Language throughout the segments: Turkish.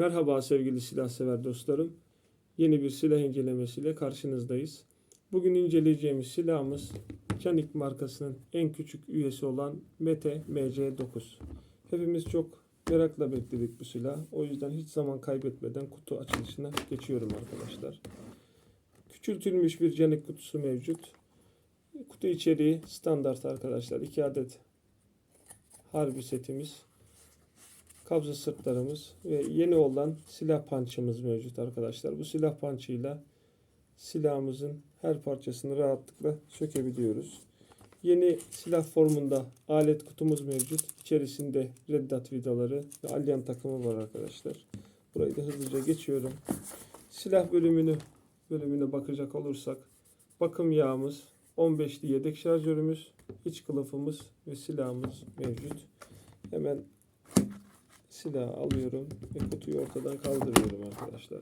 Merhaba sevgili silah sever dostlarım. Yeni bir silah incelemesiyle karşınızdayız. Bugün inceleyeceğimiz silahımız Canik markasının en küçük üyesi olan Mete MC9. Hepimiz çok merakla bekledik bu silah. O yüzden hiç zaman kaybetmeden kutu açılışına geçiyorum arkadaşlar. Küçültülmüş bir Canik kutusu mevcut. Kutu içeriği standart arkadaşlar. 2 adet harbi setimiz kabza sırtlarımız ve yeni olan silah pançımız mevcut arkadaşlar. Bu silah pançıyla silahımızın her parçasını rahatlıkla sökebiliyoruz. Yeni silah formunda alet kutumuz mevcut. İçerisinde reddat vidaları ve alyan takımı var arkadaşlar. Burayı da hızlıca geçiyorum. Silah bölümünü bölümüne bakacak olursak bakım yağımız, 15'li yedek şarjörümüz, iç kılıfımız ve silahımız mevcut. Hemen silahı alıyorum ve kutuyu ortadan kaldırıyorum arkadaşlar.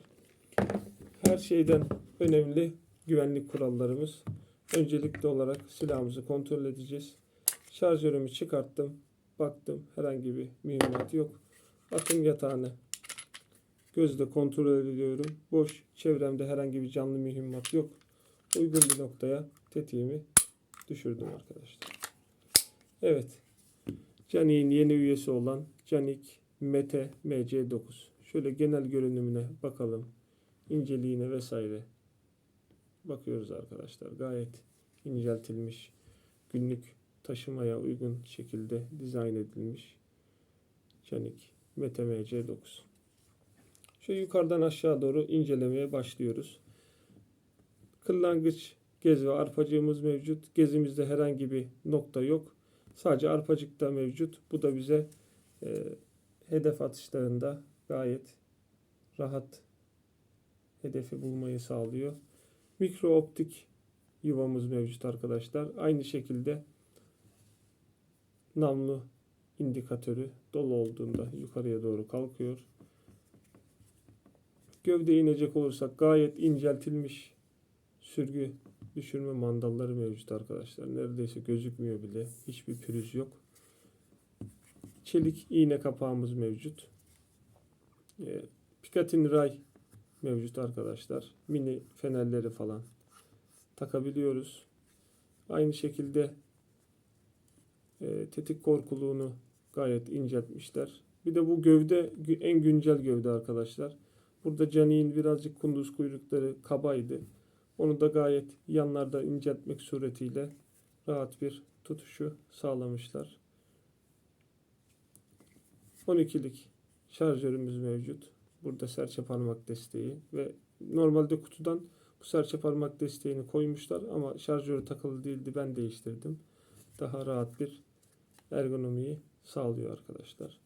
Her şeyden önemli güvenlik kurallarımız. Öncelikli olarak silahımızı kontrol edeceğiz. Şarjörümü çıkarttım. Baktım herhangi bir mühimmat yok. Bakım yatağını gözle kontrol ediyorum. Boş. Çevremde herhangi bir canlı mühimmat yok. Uygun bir noktaya tetiğimi düşürdüm arkadaşlar. Evet. Canik'in yeni üyesi olan Canik Mete MC9. Şöyle genel görünümüne bakalım. İnceliğine vesaire. Bakıyoruz arkadaşlar. Gayet inceltilmiş. Günlük taşımaya uygun şekilde dizayn edilmiş. Canik Mete MC9. Şöyle yukarıdan aşağı doğru incelemeye başlıyoruz. Kırlangıç gez ve arpacığımız mevcut. Gezimizde herhangi bir nokta yok. Sadece arpacıkta mevcut. Bu da bize e, hedef atışlarında gayet rahat hedefi bulmayı sağlıyor. Mikro optik yuvamız mevcut arkadaşlar. Aynı şekilde namlu indikatörü dolu olduğunda yukarıya doğru kalkıyor. Gövde inecek olursak gayet inceltilmiş sürgü düşürme mandalları mevcut arkadaşlar. Neredeyse gözükmüyor bile. Hiçbir pürüz yok. Çelik iğne kapağımız mevcut. E, Picatinny ray mevcut arkadaşlar. Mini fenerleri falan takabiliyoruz. Aynı şekilde e, tetik korkuluğunu gayet inceltmişler. Bir de bu gövde en güncel gövde arkadaşlar. Burada caniğin birazcık kunduz kuyrukları kabaydı. Onu da gayet yanlarda inceltmek suretiyle rahat bir tutuşu sağlamışlar. 12'lik şarjörümüz mevcut. Burada serçe parmak desteği ve normalde kutudan bu serçe parmak desteğini koymuşlar ama şarjörü takılı değildi ben değiştirdim. Daha rahat bir ergonomiyi sağlıyor arkadaşlar.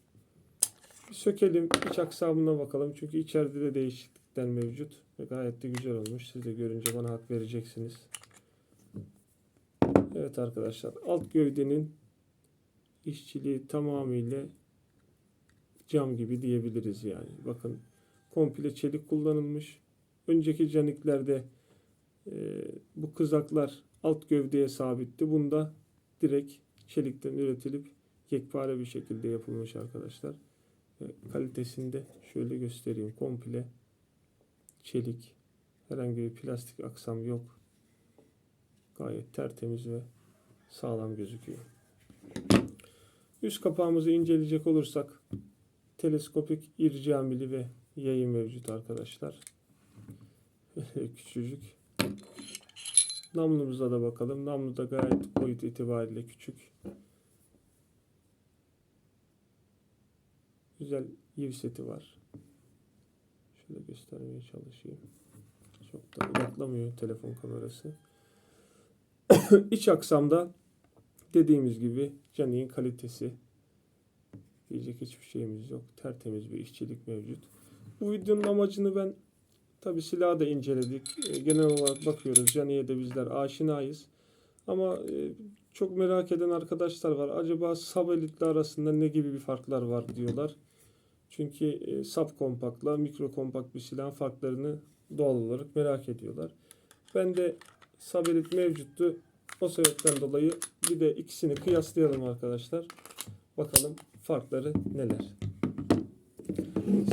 Bir sökelim iç aksamına bakalım çünkü içeride de değişiklikler mevcut ve gayet de güzel olmuş. Siz de görünce bana hak vereceksiniz. Evet arkadaşlar alt gövdenin işçiliği tamamıyla cam gibi diyebiliriz yani. Bakın komple çelik kullanılmış. Önceki caniklerde e, bu kızaklar alt gövdeye sabitti. Bunda direkt çelikten üretilip yekpare bir şekilde yapılmış arkadaşlar. E, kalitesinde şöyle göstereyim. Komple çelik. Herhangi bir plastik aksam yok. Gayet tertemiz ve sağlam gözüküyor. Üst kapağımızı inceleyecek olursak teleskopik ircamili ve yayı mevcut arkadaşlar. Küçücük. Namlumuza da bakalım. Namlu da gayet boyut itibariyle küçük. Güzel yiv seti var. Şöyle göstermeye çalışayım. Çok da odaklamıyor telefon kamerası. İç aksamda dediğimiz gibi Canik'in kalitesi diyecek hiçbir şeyimiz yok. Tertemiz bir işçilik mevcut. Bu videonun amacını ben tabi silahı da inceledik. E, genel olarak bakıyoruz. Canik'e de bizler aşinayız. Ama e, çok merak eden arkadaşlar var. Acaba sub arasında ne gibi bir farklar var diyorlar. Çünkü e, subkompaktla mikro kompakt bir silahın farklarını doğal olarak merak ediyorlar. Ben de sub mevcuttu. O sebepten dolayı bir de ikisini kıyaslayalım arkadaşlar. Bakalım farkları neler.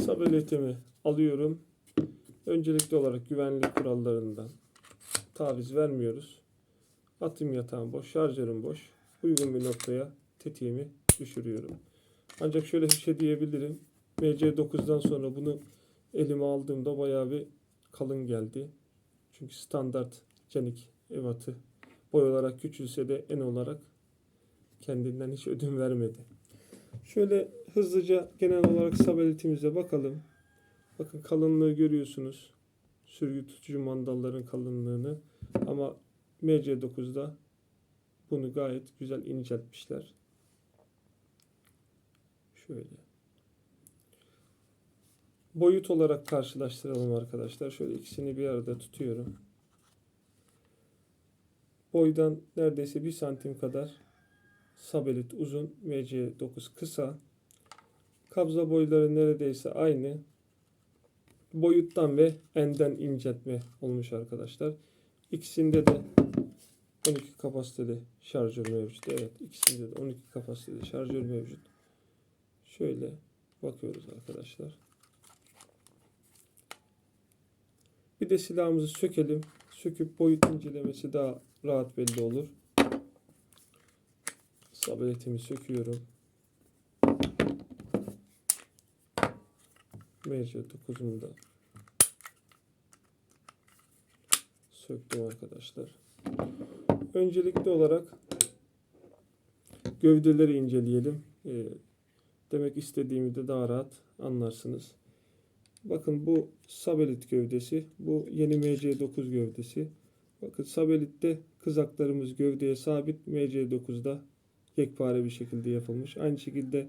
Sabeletimi alıyorum. Öncelikli olarak güvenlik kurallarından taviz vermiyoruz. Atım yatağım boş, şarjörüm boş. Uygun bir noktaya tetiğimi düşürüyorum. Ancak şöyle bir şey diyebilirim. MC9'dan sonra bunu elime aldığımda bayağı bir kalın geldi. Çünkü standart canik evatı boy olarak küçülse de en olarak kendinden hiç ödün vermedi. Şöyle hızlıca genel olarak sabeletimize bakalım. Bakın kalınlığı görüyorsunuz. Sürgü tutucu mandalların kalınlığını. Ama MC9'da bunu gayet güzel inceltmişler. Şöyle. Boyut olarak karşılaştıralım arkadaşlar. Şöyle ikisini bir arada tutuyorum. Boydan neredeyse bir santim kadar sabelit uzun, MC9 kısa. Kabza boyları neredeyse aynı. Boyuttan ve enden inceltme olmuş arkadaşlar. İkisinde de 12 kapasiteli şarjör mevcut. Evet ikisinde de 12 kapasiteli şarjör mevcut. Şöyle bakıyoruz arkadaşlar. Bir de silahımızı sökelim. Söküp boyut incelemesi daha rahat belli olur. Sabeletimi söküyorum. Mevcut 9'umu da söktüm arkadaşlar. Öncelikli olarak gövdeleri inceleyelim. Ee, demek istediğimi de daha rahat anlarsınız. Bakın bu sabelit gövdesi. Bu yeni MC9 gövdesi. Bakın sabelitte kızaklarımız gövdeye sabit. MC9'da yekpare bir şekilde yapılmış. Aynı şekilde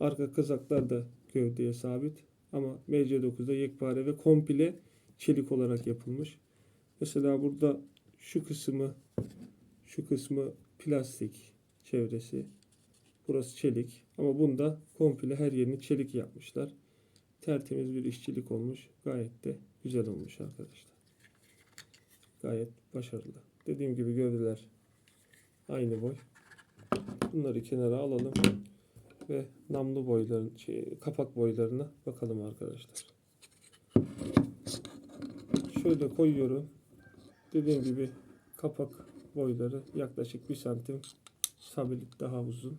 arka kızaklar da gövdeye sabit. Ama MC9'da yekpare ve komple çelik olarak yapılmış. Mesela burada şu kısmı şu kısmı plastik çevresi. Burası çelik. Ama bunda komple her yerini çelik yapmışlar. Tertemiz bir işçilik olmuş. Gayet de güzel olmuş arkadaşlar. Gayet başarılı. Dediğim gibi gövdeler aynı boy. Bunları kenara alalım ve namlu boyların şey, kapak boylarına bakalım arkadaşlar. Şöyle koyuyorum. Dediğim gibi kapak boyları yaklaşık 1 santim sabit daha uzun.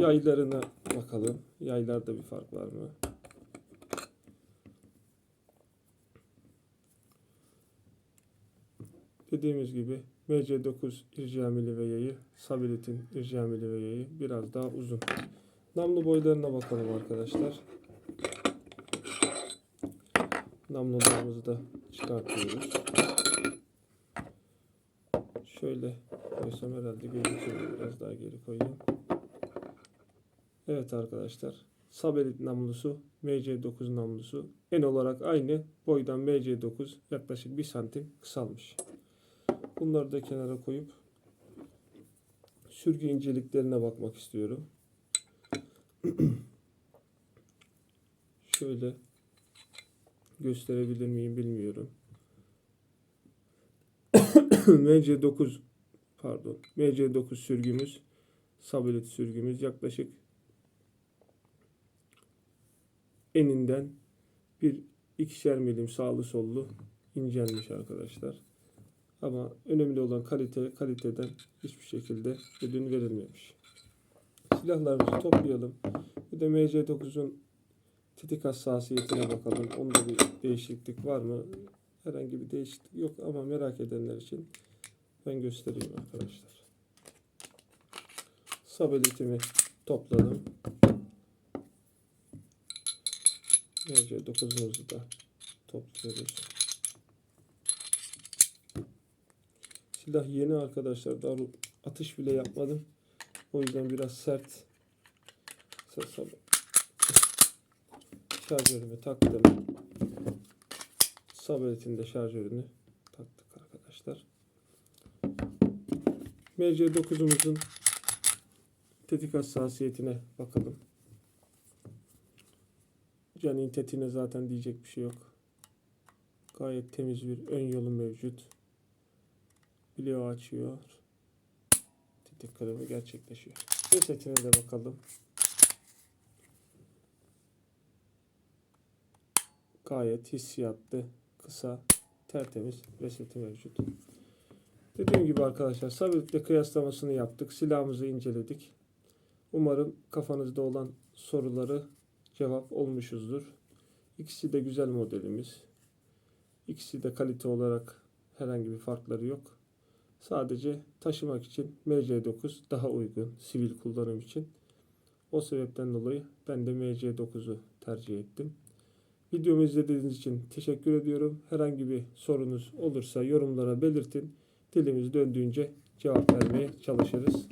Yaylarına bakalım. Yaylarda bir fark var mı? Dediğimiz gibi MC9 ircamili ve yayı, Sabelit'in ircamili ve yayı biraz daha uzun. Namlu boylarına bakalım arkadaşlar. Namlularımızı da çıkartıyoruz. Şöyle koysam herhalde gözüküyor. Biraz daha geri koyayım. Evet arkadaşlar. Sabelit namlusu, MC9 namlusu en olarak aynı. Boydan MC9 yaklaşık 1 santim kısalmış. Bunları da kenara koyup sürgü inceliklerine bakmak istiyorum. Şöyle gösterebilir miyim bilmiyorum. MC9 pardon MC9 sürgümüz sabelit sürgümüz yaklaşık eninden bir ikişer milim sağlı sollu incelmiş arkadaşlar. Ama önemli olan kalite, kaliteden hiçbir şekilde ödün verilmemiş. Silahlarımızı toplayalım. Bir de MC9'un tetik hassasiyetine bakalım. Onda bir değişiklik var mı? Herhangi bir değişiklik yok ama merak edenler için ben göstereyim arkadaşlar. Sabeletimi topladım. MC9'umuzu da topluyoruz. Silah yeni arkadaşlar. Daha atış bile yapmadım. O yüzden biraz sert. Sasa şarjörümü taktım. Sabret'in de şarjörünü taktık arkadaşlar. MC9'umuzun tetik hassasiyetine bakalım. Canin tetiğine zaten diyecek bir şey yok. Gayet temiz bir ön yolu mevcut. Clio açıyor. Tek tek kırımı gerçekleşiyor. Bir setine de bakalım. Gayet hissiyatlı, kısa, tertemiz ve mevcut. Dediğim gibi arkadaşlar sabitle kıyaslamasını yaptık. Silahımızı inceledik. Umarım kafanızda olan soruları cevap olmuşuzdur. İkisi de güzel modelimiz. İkisi de kalite olarak herhangi bir farkları yok. Sadece taşımak için MC9 daha uygun sivil kullanım için. O sebepten dolayı ben de MC9'u tercih ettim. Videomu izlediğiniz için teşekkür ediyorum. Herhangi bir sorunuz olursa yorumlara belirtin. Dilimiz döndüğünce cevap vermeye çalışırız.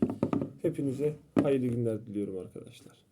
Hepinize hayırlı günler diliyorum arkadaşlar.